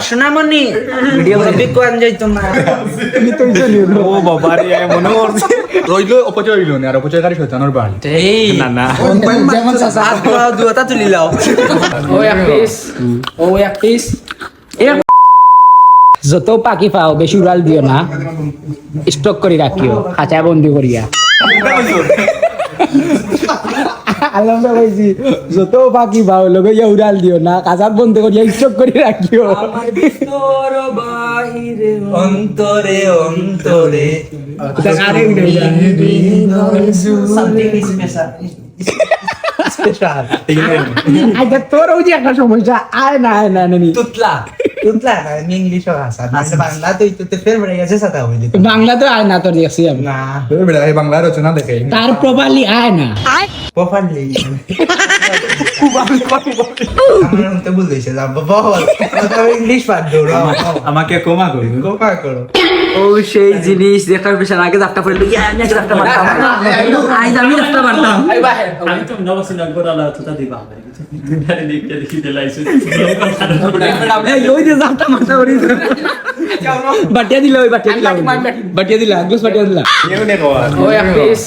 সোনামণি video করে কোন ও বাবা রে মনে করছে রইল অপচয় হইল না আর অপচয়কারী শয়তানের বাড়ি। এই। না না। যেমন চাচা হাত পা তুলি লাও। ও এক পিস ও এক পিস যত পাখি পাও বেশি উড়াল দিও না। স্টক করে রাখিও। খাঁচায় বন্দি করিয়া। আলমটা কইছি যত বাকি ভাও লগে ইয়া উড়াল দিও না কাঁচাত বন্ধ করিয়া ইচ্ছক করে রাখিও। অন্তরে অন্তরে। সামথিং স্পেশাল আচ্ছা তোর ওই যে একটা সমস্যা। আয় না আয় না নানি তুতলা। তুতলা আমি ইংলিশ ভাষা না বাংলা তো ফের বেড়ে গেছে সাদা হইলি বাংলা তো আয় না তোর দেখছি আমি। না। বেড়া এই বাংলা রচনা দেখে। তার প্রপারলি আয় না। প্রপারলি আমরা যাব। ইংলিশ পাঠ দৌড় আমাকে ক্ষমা করি। গোপা করো। ও সেই জিনিস দেখার পেছনে আগে যাত্রা পড়লে ইয়া আমি আগে যাত্রা মারতাম আজ আমি যাত্রা মারতাম। আমি তো নবসিন আকবর আলা দিবা যে যাত্রা মারতে করি বাটিয়া দিল ওই বাটিয়া দিল। বাটিয়া দিলা গ্লাস বাটিয়া দিলা ও এক পিস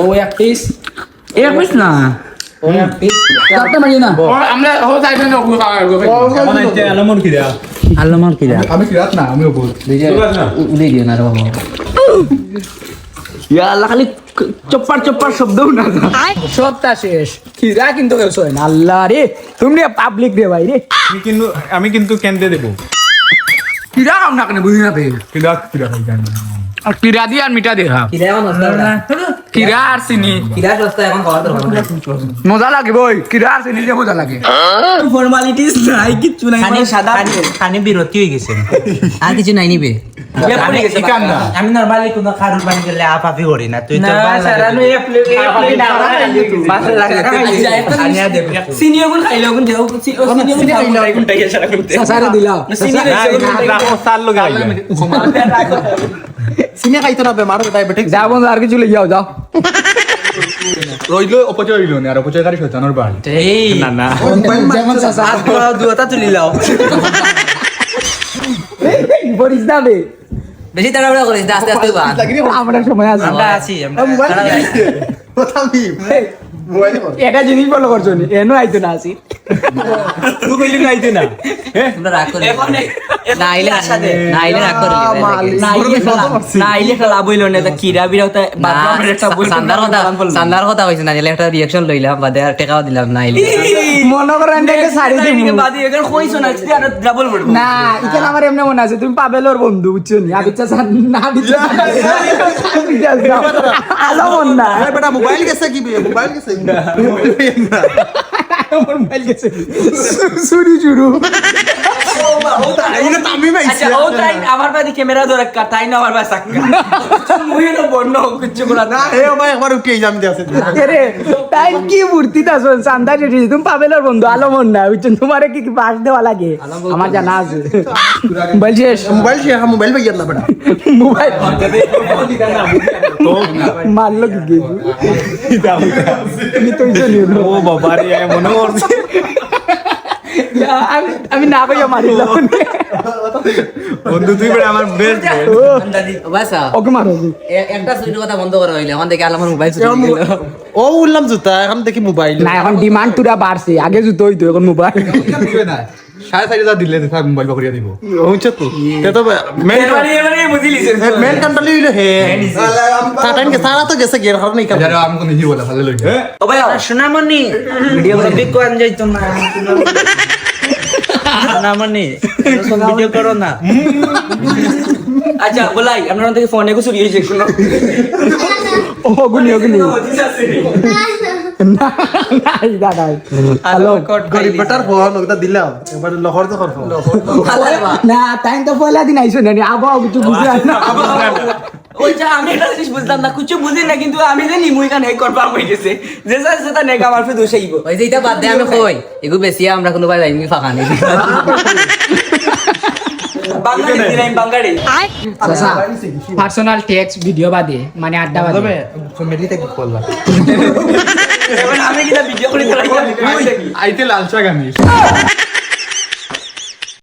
ও এক পিস। এ কইস না। ও এক পিস। কাটতে মারি আমরা ও সাইডে না ওগুলো আলমন কি দেয়া? আল্লাহ মার কি যা আমি কিরাত না আমিও দিও না রে বাবা। ইয়া আল্লাহ খালি চপ্পার চপ্পার শব্দ না সবটা শেষ। খিরা কিন্তু কেউ শোয় না। আল্লাহ রে তুমি পাবলিক রে ভাই রে। আমি কিন্তু আমি কিন্তু কেন্দ্রে দেবো। খিরা কাম না কেন? বুঝি না পেয়ে। কিরাত এই আর খিরা দিয়ে আর মিঠা দিয়ে খা কিরা এখন খিরা আর চিনি? কিরা হস্তা এখন খাওয়া দরকার মজা লাগে বই খিরা আর চিনি দিয়ে মজা লাগে। ফর্মালিটিস নাই কিচ্ছু নাই। খানি সাদা খানি বিরতি হয়ে গেছে। আর কিছু নাই নিবে। আমি- আমি নরমালি কোনো খারুর পানি গেলে আপাপি করি না। তুই তো সিনিয়র কোন খাইলো কোন দেও সিনিয়র কোন খাইলো কোন টাইয়া সারা করতে সাসারে দিলাও। সিনিয়র খাইতো না বেমার ডায়াবেটিক। যাও আর কিছু লিয়ে যাও যাও। রইল অপচয় রইল না? আর অপচয়কারী শয়তানোর বাড়ি এই না না। যেমন চাচা। হাত পা দুয়াটা তুলি লাও। বড়িস দাবে বেশি তাড়াহুড়া করিস না আস্তে আস্তে বান আমরা সময় আছে। আমরা আছি আমরা এটা জিনিস বলো করছ নি এনো আইতো না আসি তুই কইলি না আইতে না তোমরা রাগ করে না আইলে না আইলে রাগ করে না আইলে না আইলে একটা লাভ হইল না তা কিরা বিরা তা সান্দার কথা সান্দার কথা কইছ না একটা রিঅ্যাকশন লইলাম বাদে আর টাকাও দিলাম না আইলে মনে করেন দেখে সারি দিমু বাদে এখানে কইছ না আর ডাবল বলব না এখানে আমার এমনি মনে আছে তুমি পাবেলোর বন্ধু বুঝছ নি আবির চাচা না দিচ্ছ আলো মন না বেটা মোবাইল গেছে কি মোবাইল গেছে আমার মোবাইল গেছে। ও তাই আমার বাড়ি ক্যামেরা ধরে তাই না আমার বাড়ি সাক্কা? মুই না বন্য কিছু করা না এ ভাই আমার উঠে যাম দিয়েছে রে তাই কি মূর্তি তা শোন চান্দা রেডি। তুমি পাবেলোর বন্ধু আলো মন না বুঝছ তোমারে কি কি বাস দেওয়া লাগে? আমার জানা আছে। মোবাইল শেষ। মোবাইল সে মোবাইল ভাই না বেটা মোবাইল। মারলো কি ও বাবা রে মনে করছে। আমি আমি না কইয়া মারিলাম বন্ধু তুই বেড়া আমার বেস্ট বাসা ওকে মারো একটা সুইট কথা বন্ধ করা হইলে এখন দেখে আমার মোবাইল চুরি ও উঠলাম জুতা এখন দেখি মোবাইল। না এখন ডিমান্ড তুরা বাড়ছে আগে জুতো হইতো এখন মোবাইল। সাড়ে চারি হাজার দিলে থাক মোবাইল করিয়া দিব। হচ্ছে তো। তো মেন মেন হইল হে। সারা তো গেছে গের হার নাই কাম। যারা আমি কোনো হি বলে ভালো লই ও ভাই সোনামণি ভিডিও করে। কোন যাইতো না। সোনামণি ভিডিও করো না। আচ্ছা বলাই আপনার থেকে ফোনে কো চুরি হয়েছে শুনো ওগুনি ওগুনি না তাই তো পয়লা দিন আইছো না আবহাওয়া কিছু বুঝে না ওইটা আমি একটা জিনিস বুঝলাম না কিছু বুঝি না কিন্তু আমি জানি মুই কানে কনফার্ম হয়ে গেছে যে স্যার সেটা নেক আমার ফে দোষ আইব। ওই যে এটা বাদ দে আমি কই? এগু বেশি আমরা কোনো বাই যাইনি ফাঁকা নেই। পার্সোনাল টেক্সট ভিডিও বাদে মানে আড্ডা বাদে। কমেডিতে এবার আমি কিনা ভিডিও করে আইতে লাল চা গানি